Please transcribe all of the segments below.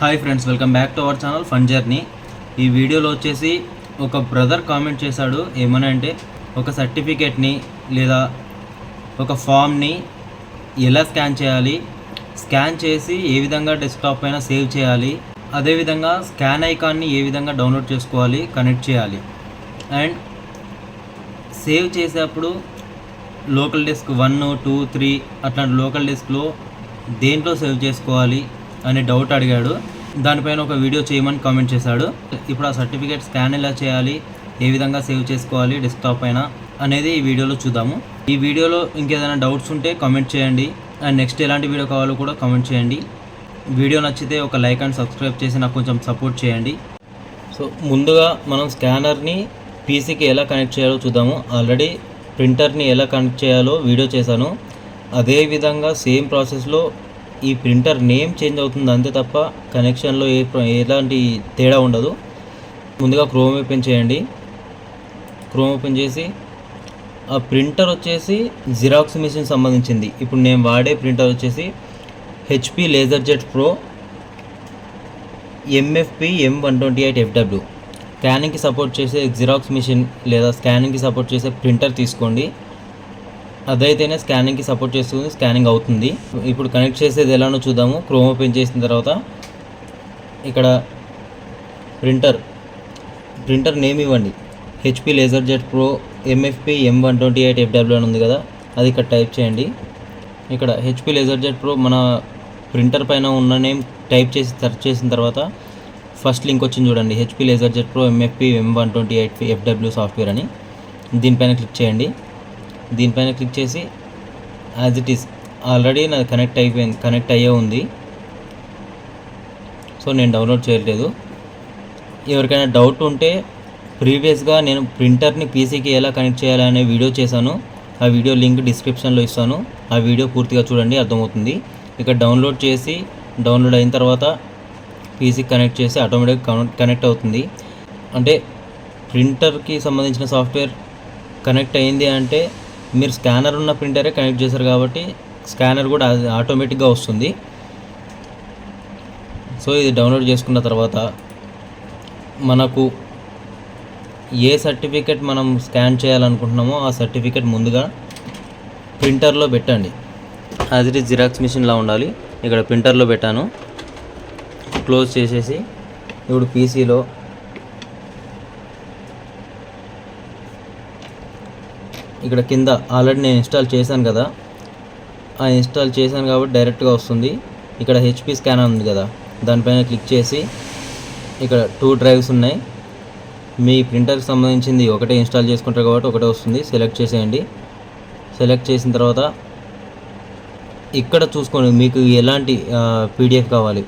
Hi friends welcome back to our channel fun journey ఈ వీడియోలో వచ్చేసి ఒక బ్రదర్ కామెంట్ చేశాడు ఏమనంటే అంటే ఒక సర్టిఫికేట్ని లేదా ఒక ఫామ్ని ఎలా స్కాన్ చేయాలి స్కాన్ చేసి ఏ విధంగా డెస్క్టాప్ పైన సేవ్ చేయాలి అదేవిధంగా స్కాన్ ఐకాన్ని ఏ విధంగా డౌన్లోడ్ చేసుకోవాలి కనెక్ట్ చేయాలి. అండ్ సేవ్ చేసేటప్పుడు local desk one two three అట్లాంటి లోకల్ డెస్క్లో దేంట్లో సేవ్ చేసుకోవాలి అనే డౌట్ అడిగాడు. దానిపైన ఒక వీడియో చేయమని కామెంట్ చేశాడు. ఇప్పుడు ఆ సర్టిఫికేట్ స్కాన్ ఎలా చేయాలి? ఏ విధంగా సేవ్ చేసుకోవాలి? డెస్క్టాప్ పైన అనేది ఈ వీడియోలో చూద్దాము. ఈ వీడియోలో ఇంకేదైనా డౌట్స్ ఉంటే కామెంట్ చేయండి. అండ్ నెక్స్ట్ ఎలాంటి వీడియో కావాలో కూడా కామెంట్ చేయండి. వీడియో నచ్చితే ఒక లైక్ అండ్ సబ్స్క్రైబ్ చేసి నాకు కొంచెం సపోర్ట్ చేయండి. సో ముందుగా మనం స్కానర్ని పీసీకి ఎలా కనెక్ట్ చేయాలో చూద్దాము. ఆల్రెడీ ప్రింటర్ని ఎలా కనెక్ట్ చేయాలో వీడియో చేశాను. అదే విధంగా సేమ్ ప్రాసెస్లో ఈ ప్రింటర్ నేమ్ చేంజ్ అవుతుంది అంతే తప్ప కనెక్షన్లో ఏ ఎలాంటి తేడా ఉండదు. ముందుగా క్రోమ్ ఓపెన్ చేయండి. క్రోమ్ ఓపెన్ చేసి ఆ ప్రింటర్ వచ్చేసి జిరాక్స్ మిషన్ సంబంధించింది. ఇప్పుడు నేను వాడే ప్రింటర్ వచ్చేసి HP LaserJet Pro MFP M one twenty eight FW స్కానింగ్కి support చేసే జిరాక్స్ మిషన్ లేదా స్కానింగ్కి సపోర్ట్ చేసే ప్రింటర్ తీసుకోండి. అదైతేనే స్కానింగ్కి సపోర్ట్ చేస్తుంది స్కానింగ్ అవుతుంది. ఇప్పుడు కనెక్ట్ చేసేది ఎలానో చూద్దాము. క్రోమ్ ఓపెన్ చేసిన తర్వాత ఇక్కడ ప్రింటర్ ప్రింటర్ నేమ్ ఇవ్వండి. HP LaserJet Pro MFP M one twenty eight FW అని ఉంది కదా అది ఇక్కడ టైప్ చేయండి. ఇక్కడ హెచ్పి లేజర్ జెట్ ప్రో మన ప్రింటర్ పైన ఉన్న నేమ్ టైప్ చేసి సెర్చ్ చేసిన తర్వాత ఫస్ట్ లింక్ వచ్చింది చూడండి. HP LaserJet Pro MFP M one twenty eight FW software అని. దీనిపైన క్లిక్ చేయండి. దీనిపైన క్లిక్ చేసి యాజ్ ఇట్ ఈస్ ఆల్రెడీ నాది కనెక్ట్ అయిపోయింది కనెక్ట్ అయ్యే ఉంది. సో నేను డౌన్లోడ్ చేయలేదు ఎవరికైనా డౌట్ ఉంటే ప్రీవియస్గా నేను ప్రింటర్ని పీసీకి ఎలా కనెక్ట్ చేయాలనే వీడియో చేశాను. ఆ వీడియో లింక్ డిస్క్రిప్షన్లో ఇస్తాను. ఆ వీడియో పూర్తిగా చూడండి అర్థమవుతుంది. ఇక్కడ డౌన్లోడ్ చేసి డౌన్లోడ్ అయిన తర్వాత పీసీకి కనెక్ట్ చేసి ఆటోమేటిక్గా కనెక్ట్ అవుతుంది. అంటే ప్రింటర్కి సంబంధించిన సాఫ్ట్వేర్ కనెక్ట్ అయింది అంటే మీరు స్కానర్ ఉన్న ప్రింటరే కనెక్ట్ చేశారు కాబట్టి స్కానర్ కూడా ఆటోమేటిక్గా వస్తుంది. సో ఇది డౌన్లోడ్ చేసుకున్న తర్వాత మనకు ఏ సర్టిఫికెట్ మనం స్కాన్ చేయాలనుకుంటున్నామో ఆ సర్టిఫికెట్ ముందుగా ప్రింటర్లో పెట్టండి. యాజ్ ఇట్ జిరాక్స్ మిషన్లా ఉండాలి. ఇక్కడ ప్రింటర్లో పెట్టాను. క్లోజ్ చేసేసి ఇప్పుడు పీసీలో ఇక్కడ కింద ఆల్రెడీ నేను ఇన్స్టాల్ చేశాను కదా. ఆ ఇన్స్టాల్ చేశాను కాబట్టి డైరెక్ట్గా వస్తుంది. ఇక్కడ హెచ్పి స్కానర్ ఉంది కదా. దానిపైన క్లిక్ చేసి ఇక్కడ టూ డ్రైవ్స్ ఉన్నాయి. మీ ప్రింటర్కి సంబంధించింది ఒకటే ఇన్స్టాల్ చేసుకుంటారు కాబట్టి ఒకటే వస్తుంది. సెలెక్ట్ చేసేయండి. సెలెక్ట్ చేసిన తర్వాత ఇక్కడ చూసుకోండి. మీకు ఎలాంటి పీడిఎఫ్ కావాలి.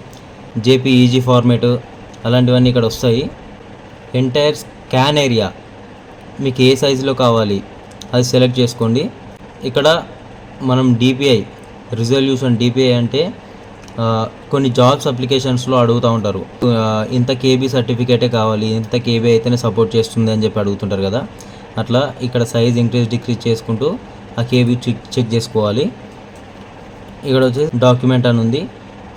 జేపీఈజీ ఫార్మేట్ అలాంటివన్నీ ఇక్కడ వస్తాయి. ఎంటైర్ స్కాన్ ఏరియా మీకు ఏ సైజులో కావాలి? అది సెలెక్ట్ చేసుకోండి. ఇక్కడ మనం డిపిఐ రిజల్యూషన్ డిపిఐ అంటే కొన్ని జాబ్స్ అప్లికేషన్స్లో అడుగుతూ ఉంటారు. ఇంత కేబీ సర్టిఫికేటే కావాలి ఇంత కేబీ అయితేనే సపోర్ట్ చేస్తుంది అని చెప్పి అడుగుతుంటారు కదా. అట్లా ఇక్కడ సైజ్ ఇంక్రీజ్ డిక్రీజ్ చేసుకుంటూ ఆ కేబీ చెక్ చెక్ చేసుకోవాలి. ఇక్కడ వచ్చేసి డాక్యుమెంట్ అని ఉంది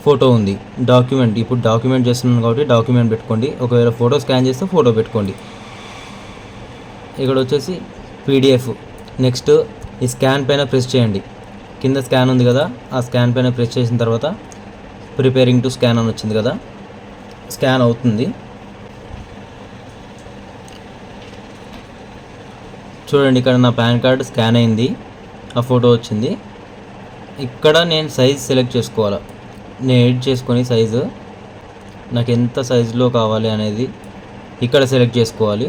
ఫోటో ఉంది. డాక్యుమెంట్ ఇప్పుడు డాక్యుమెంట్ చేస్తున్నాను కాబట్టి డాక్యుమెంట్ పెట్టుకోండి. ఒకవేళ ఫోటో స్కాన్ చేస్తే ఫోటో పెట్టుకోండి. ఇక్కడ వచ్చేసి పీడిఎఫ్ నెక్స్ట్ ఈ స్కాన్ పైన ప్రెస్ చేయండి. కింద స్కాన్ ఉంది కదా ఆ స్కాన్ పైన ప్రెస్ చేసిన తర్వాత ప్రిపేరింగ్ టు స్కాన్ అని వచ్చింది కదా స్కాన్ అవుతుంది. చూడండి ఇక్కడ నా పాన్ కార్డ్ స్కాన్ అయింది ఆ ఫోటో వచ్చింది. ఇక్కడ నేను సైజ్ సెలెక్ట్ చేసుకోవాలి? నేను ఎడిట్ చేసుకొని సైజు నాకు ఎంత సైజులో కావాలి అనేది ఇక్కడ సెలెక్ట్ చేసుకోవాలి.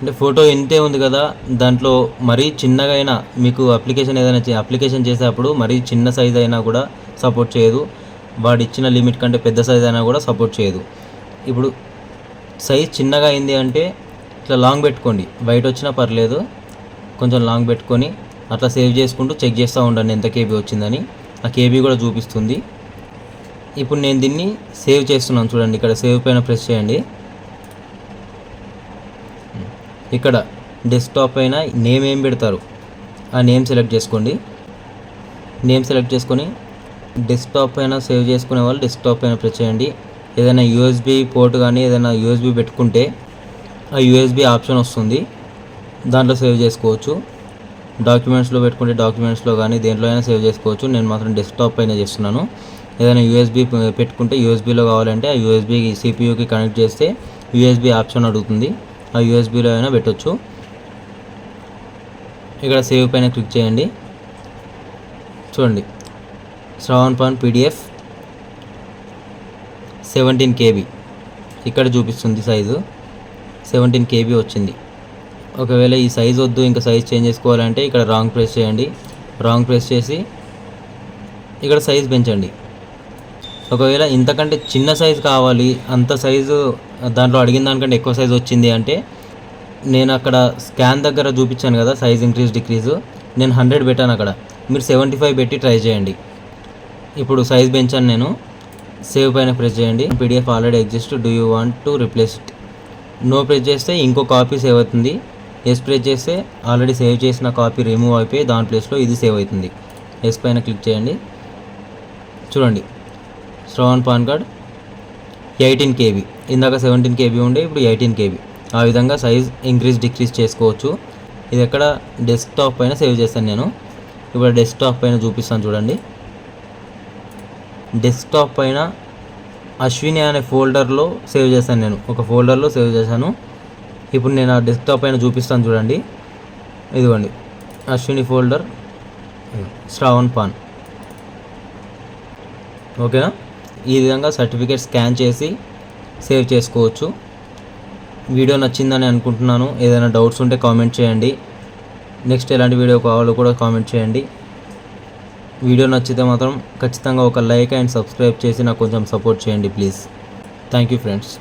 అంటే ఫోటో ఇంతే ఉంది కదా దాంట్లో మరీ చిన్నగా అయినా మీకు అప్లికేషన్ ఏదైనా చే- అప్లికేషన్ చేసేటప్పుడు మరీ చిన్న సైజ్ అయినా కూడా సపోర్ట్ చేయదు. వాడు ఇచ్చిన లిమిట్ కంటే పెద్ద సైజ్ అయినా కూడా సపోర్ట్ చేయదు. ఇప్పుడు సైజ్ చిన్నగా అయింది అంటే ఇట్లా లాంగ్ పెట్టుకోండి. బయట వచ్చినా పర్లేదు కొంచెం లాంగ్ పెట్టుకొని అట్లా సేవ్ చేసుకుంటూ చెక్ చేస్తూ ఉండండి ఎంత కేబీ వచ్చిందని. ఆ కేబీ కూడా చూపిస్తుంది. ఇప్పుడు నేను దీన్ని సేవ్ చేస్తున్నాను చూడండి ఇక్కడ సేవ్ పైన ప్రెస్ చేయండి. ఇక్కడ డెస్క్టాప్ పైన నేమ్ ఏం పెడతారు? ఆ నేమ్ సెలెక్ట్ చేసుకోండి. నేమ్ సెలెక్ట్ చేసుకొని డెస్క్టాప్ పైన సేవ్ చేసుకునే వాళ్ళు డెస్క్టాప్ పైన ప్రెస్ చేయండి. ఏదైనా యూఎస్బి పోర్ట్ కానీ ఏదైనా యూఎస్బి పెట్టుకుంటే ఆ యూఎస్బి ఆప్షన్ వస్తుంది. దాంట్లో సేవ్ చేసుకోవచ్చు. డాక్యుమెంట్స్లో పెట్టుకుంటే డాక్యుమెంట్స్లో కానీ దేంట్లో అయినా సేవ్ చేసుకోవచ్చు. నేను మాత్రం డెస్క్టాప్ పైన చేస్తున్నాను. ఏదైనా యూఎస్బి పెట్టుకుంటే యూఎస్బిలో కావాలంటే ఆ యూఎస్బి సిపియూకి కనెక్ట్ చేస్తే యూఎస్బి ఆప్షన్ అడుగుతుంది. ఆ యూఎస్బిలో అయినా పెట్టొచ్చు. ఇక్కడ సేవ్ పైన క్లిక్ చేయండి. చూడండి. Shravan PAN PDF seventeen KB ఇక్కడ చూపిస్తుంది సైజు సెవెంటీన్ కేబీ వచ్చింది. ఒకవేళ ఈ సైజ్ వద్దు ఇంకా సైజ్ చేంజ్ చేసుకోవాలంటే ఇక్కడ రాంగ్ ప్రెస్ చేయండి. రాంగ్ ప్రెస్ చేసి ఇక్కడ సైజ్ పెంచండి. ఒకవేళ ఇంతకంటే చిన్న సైజు కావాలి అంత సైజు దాంట్లో అడిగిన దానికంటే ఎక్కువ సైజు వచ్చింది అంటే నేను అక్కడ స్కాన్ దగ్గర చూపించాను కదా సైజ్ ఇంక్రీజ్ డిక్రీజ్ నేను హండ్రెడ్ పెట్టాను అక్కడ. మీరు సెవెంటీ ఫైవ్ పెట్టి ట్రై చేయండి. ఇప్పుడు సైజ్ పెంచాను నేను. సేవ్ పైన ప్రెస్ చేయండి. PDF already exist do you want to replace it no press చేస్తే ఇంకో కాపీ సేవ్ అవుతుంది. ఎస్ ప్రెస్ చేస్తే ఆల్రెడీ సేవ్ చేసిన కాపీ రిమూవ్ అయిపోయి దాని ప్లేస్లో ఇది సేవ్ అవుతుంది. ఎస్ పైన క్లిక్ చేయండి. చూడండి. Shravan PAN card eighteen KB. ఇందాక సెవెంటీన్ కేబీ ఉండే ఇప్పుడు ఎయిటీన్ కేబీ. ఆ విధంగా సైజ్ ఇంక్రీజ్ డిక్రీజ్ చేసుకోవచ్చు. ఇది ఎక్కడ డెస్క్టాప్ పైన సేవ్ చేస్తాను నేను. ఇప్పుడు డెస్క్టాప్ పైన చూపిస్తాను చూడండి. డెస్క్టాప్ పైన అశ్విని అనే ఫోల్డర్లో సేవ్ చేశాను నేను. ఒక ఫోల్డర్లో సేవ్ చేశాను. ఇప్పుడు నేను ఆ డెస్క్టాప్ పైన చూపిస్తాను చూడండి. ఇదిగోండి. Ashwini folder Shravan PAN. ఓకేనా? ఈ విధంగా సర్టిఫికేట్ స్కాన్ చేసి సేవ్ చేసుకోవచ్చు. వీడియో నచ్చిందని అనుకుంటున్నాను. ఏదైనా డౌట్స్ ఉంటే కామెంట్ చేయండి. నెక్స్ట్ ఎలాంటి వీడియో కావాలో కూడా కామెంట్ చేయండి. వీడియో నచ్చితే మాత్రం ఖచ్చితంగా ఒక లైక్ అండ్ సబ్స్క్రైబ్ చేసి నాకు కొంచెం సపోర్ట్ చేయండి ప్లీజ్. Thank you friends.